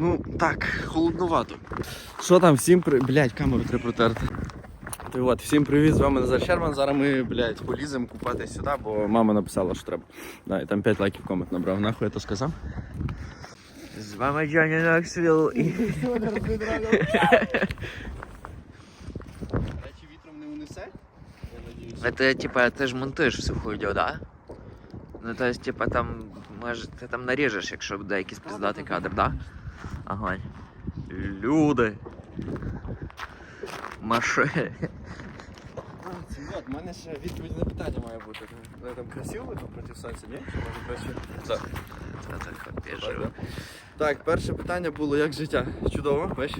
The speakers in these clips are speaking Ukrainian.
Ну, так, холодновато. Що там, всім при... Блять, камеру треба протерти. То от, всім привіт, з вами Назар Щерман. Зараз ми, блядь, поліземо купатись сюди, бо мама написала, що треба. Да, і там 5 лайків комент набрав. Нахуй я то сказав? З вами Джоні Ноксвілл і Речі вітром не унесе? Это типа ты ж монтуєш всю хуйню, да? Ну то есть, типа там, може, ти там наріжеш, якщо буде якийсь пиздатий кадр, да? Огонь. Люди. Машини. В мене ще відповідь на питання має бути. Ви там красиво видно проти сонця, ні? Чи може краще? Так. Це так біжу. да. Так, перше питання було, як життя? Чудово, бач?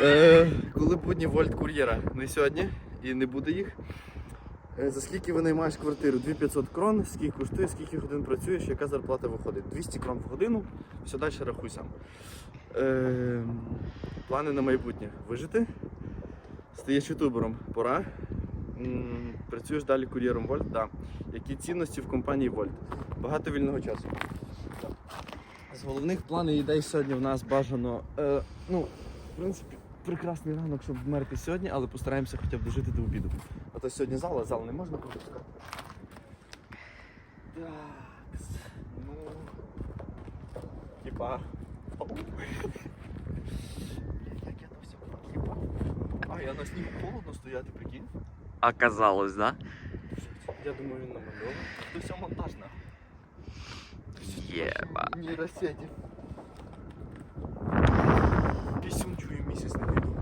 Е, коли будні вольт кур'єра? Не сьогодні і не буде їх. Е, за скільки ви наймаєш квартиру? 2500 крон, скільки коштує, скільки годин працюєш, яка зарплата виходить? 200 крон в годину, все далі рахуй сам. Е, плани на майбутнє. Вижити? Стаєш ютубером, пора. Працюєш далі кур'єром Вольт? Да. Які цінності в компанії Вольт? Багато вільного часу. З головних планів і ідей сьогодні в нас бажано. Е, ну, в принципі, прекрасний ранок, щоб вмерти сьогодні, але постараємося хоча б дожити до обіду. А то сьогодні зал, а зал не можна пропускати. Так. Ну. Хіба. Оу. Як я то все хіба. А, я на снігу холодно стояти, прикинь. Оказалось, да? Я думаю, він намальовано. Це все монтаж нахуй. Єба. Нейросеті. Пісюн чую місяць не піду.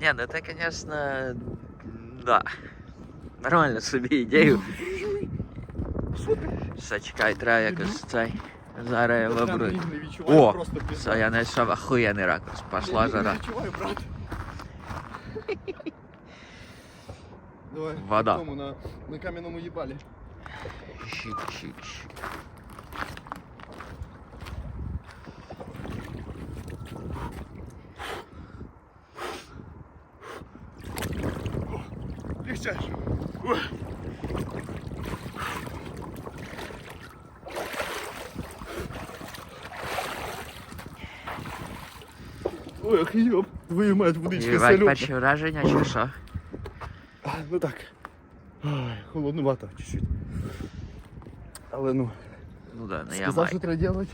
Не, ну це, конечно, да. Нормально собі ідею. Все, чекай, треба якось цей. Зараз я виберу. не відчуваю, О, просто пізда. Все, я знайшов охуєнний ракурс. Пошла Я не жара. відчуваю, брат. Давай, Вода. на тому, на, на кам'яному їбалі. Щик-щик-щик. Ой, ах ёб, твою мать, водичка Єбать, солюбна. перші враження чи що? А, Ну так. Ой, холодновато чуть-чуть. Але ну, Ну да, ну я сказав, маю. що треба делать.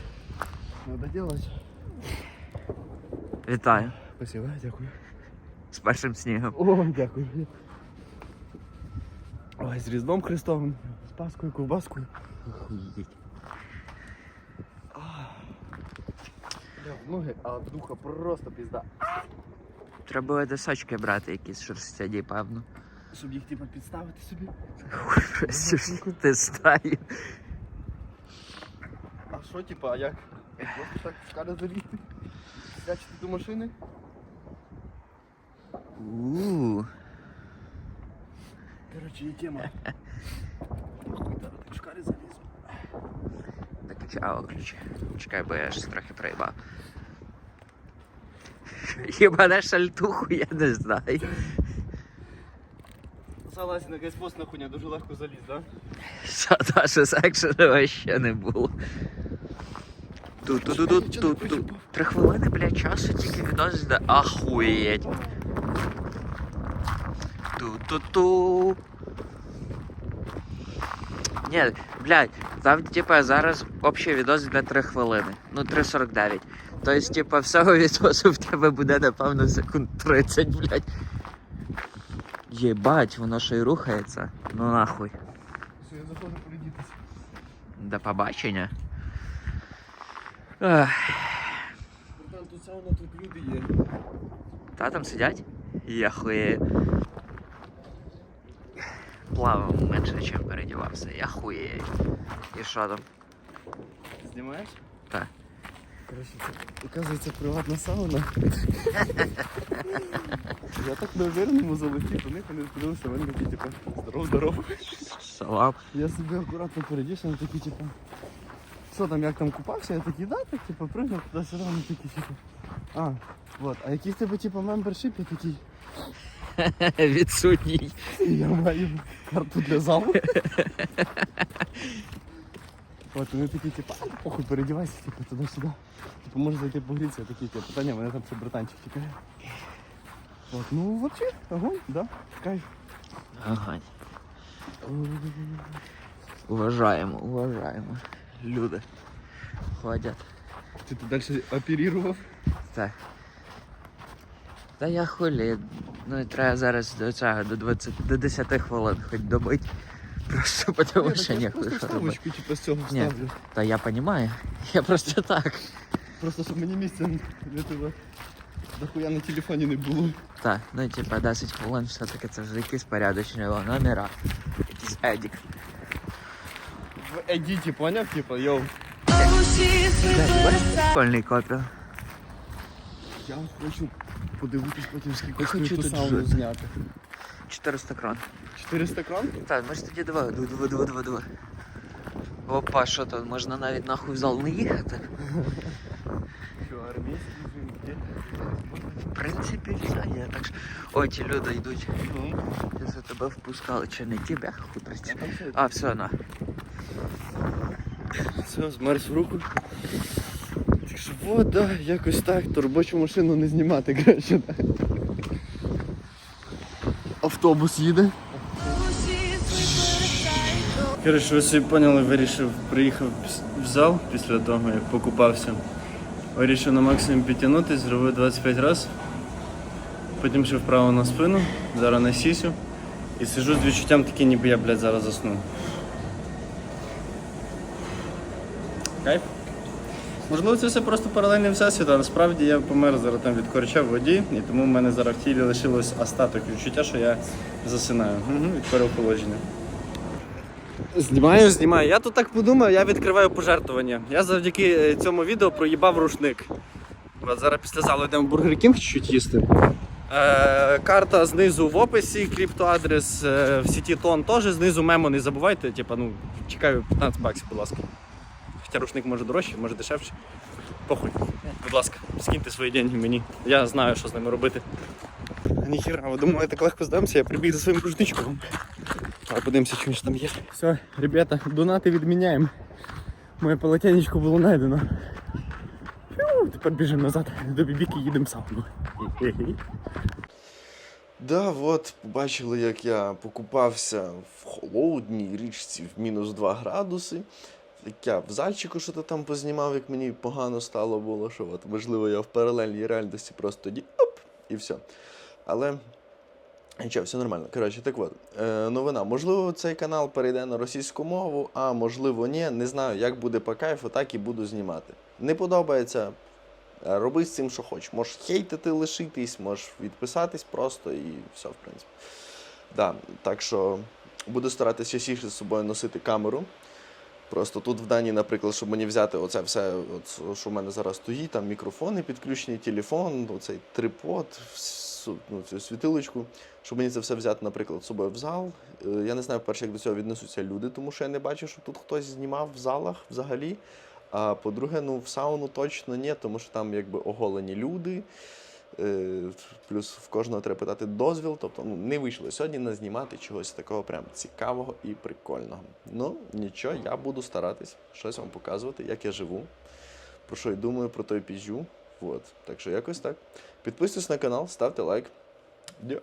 Надо делать. Вітаю. Спасибо, дякую. З першим снігом. О, дякую. Ой, з Різдвом Христовим, з Паскою, ковбаскою. Охуєть. В ноги, а духа просто пізда. Треба було досочки брати якісь шерстяні, певно. Щоб їх типа підставити собі. Хуй, Ти стаю. А що, типа, а як? Просто так в кару залізти? Сячити до машини? Ууу. Короче, є тема. Нахуй зараз так в шкари залізу. Так, а, ключі. Чекай, бо я ж трохи проїбав. Єбане шальтуху, я не знаю. Залазь на якась постна хуйня, дуже легко заліз, да? Що Даша ще не було. Ту-ту-ту-ту-ту-ту. Три хвилини, блядь, часу тільки відос де ахуєть. Ту-ту-ту. Ні, блядь, там, типа, зараз общий відос йде 3 хвилини. Ну, 3.49. Тобто, типа, всього відосу в тебе буде, напевно, секунд 30, блядь. Єбать, воно ще й рухається. Ну нахуй. Все, я заходжу полідітись. До побачення. Ех, Братан, тут сауна, тут люди є. Та там сидять? Я хуєю. Плавав менше, чим передівався. Я хуєю. І що там? Знімаєш? Так. Короче, це, оказується, приватна сауна. Я так на увереному залетів до них, вони подивилися, вони такі, типу, здоров, здоров. Салам. Я собі акуратно передівся, вони такі, типу, що там, як там купався? Я такий, да, так, типу, пригнув туди-сюди, вони такі, типу, а, вот, а який в тебе, типу, мембершип? Я такий, Відсутній. я маю карту для залу. От, вони такі, типу, а, ну, похуй, передівайся, типу, туди-сюди. Типу, може зайти погрітися, такі, типу, питання, мене там ще братанчик чекає. От, ну, вообще, огонь, да, кайф. Ага. Уважаємо, уважаємо. Люди ходять. Ти тут далі оперував? Так. Та я хулі. Ну і треба зараз до цього, до 20, до 10 хвилин хоч добить. Просто тому що я ні, просто вставочку, типу, з цього Ні. вставлю. Та я розумію. Я просто так. Просто, щоб мені місця для тебе дохуя на телефоні не було. Так, ну типа 10 хвилин все-таки це вже якісь порядочні номера. Якийсь едік. В едіті, поняв, типу, йоу. Прикольний копір. Я хочу подивитись потім, скільки Я хочу хочу тут сауну жити. зняти. 400 крон. 400 крон? Так, ми ж тоді два, два, два, два, два, два. Опа, що тут, можна навіть нахуй в зал не їхати. Що, армійські жінки? В принципі, все є. Так що... Ой, ті люди йдуть. Я за тебе впускали, чи не тебе хутриться. А, все, на. Все, змерз в руку. Так вот, якось так, то робочу машину не знімати краще. Автобус їде. Коротше, ви собі поняли, вирішив, приїхав в зал після того, як покупався. Вирішив на максимум підтягнутися, зробив 25 разів. Потім ще вправо на спину, зараз на сісю. І сижу з відчуттям таке, ніби я, блядь, зараз засну. Кайф. Можливо, це все просто паралельний всесвіт, а насправді я помер зараз там від корча в воді, і тому в мене зараз в тілі лишилось остаток відчуття, що я засинаю. Угу, від переохолодження. Знімаю, знімаю. Я тут так подумав, я відкриваю пожертвування. Я завдяки е, цьому відео проїбав рушник. Зараз після залу йдемо в Бургер Кінг чуть їсти. Е, карта знизу в описі, криптоадрес е, в сіті Тон теж знизу мемо не забувайте. Типа, ну, чекаю 15 баксів, будь ласка. Хоча рушник може дорожче, може дешевше. Похуй. Будь ласка, скиньте свої деньги мені. Я знаю, що з ними робити. Ніхіра, ви думаєте, так легко здамся, я прибіг за своїм рушничком. А подивимося, що там є. Все, ребята, донати відміняємо. Моє полотенечко було знайдено. Фу, тепер біжимо назад до бібіки їдемо сауну. Да, от побачили, як я покупався в холодній річці в мінус 2 градуси. Я в зальчику що-то там познімав, як мені погано стало було, що от, можливо, я в паралельній реальності просто тоді оп, і все. Але нічого, все нормально. Коротше, так от, е, новина. Можливо, цей канал перейде на російську мову, а можливо, ні. Не знаю, як буде по кайфу, так і буду знімати. Не подобається. е, Роби з цим, що хочеш. Можеш хейтити, лишитись, можеш відписатись просто і все, в принципі. Да, так що буду старатися частіше з собою носити камеру. Просто тут в Данії, наприклад, щоб мені взяти оце все, от, що в мене зараз стоїть, там мікрофони підключені, телефон, оцей трипод, ну, цю світилочку, щоб мені це все взяти, наприклад, з собою в зал. Е, Я не знаю, перше, як до цього віднесуться люди, тому що я не бачу, що тут хтось знімав в залах взагалі. А по-друге, ну в сауну точно ні, тому що там якби оголені люди. Е, Плюс в кожного треба питати дозвіл. Тобто ну, не вийшло сьогодні не знімати чогось такого прям цікавого і прикольного. Ну, нічого, я буду старатись щось вам показувати, як я живу, про що я думаю, про той піжу. Вот. Так що якось так. Підписуйтесь на канал, ставте лайк. Дя.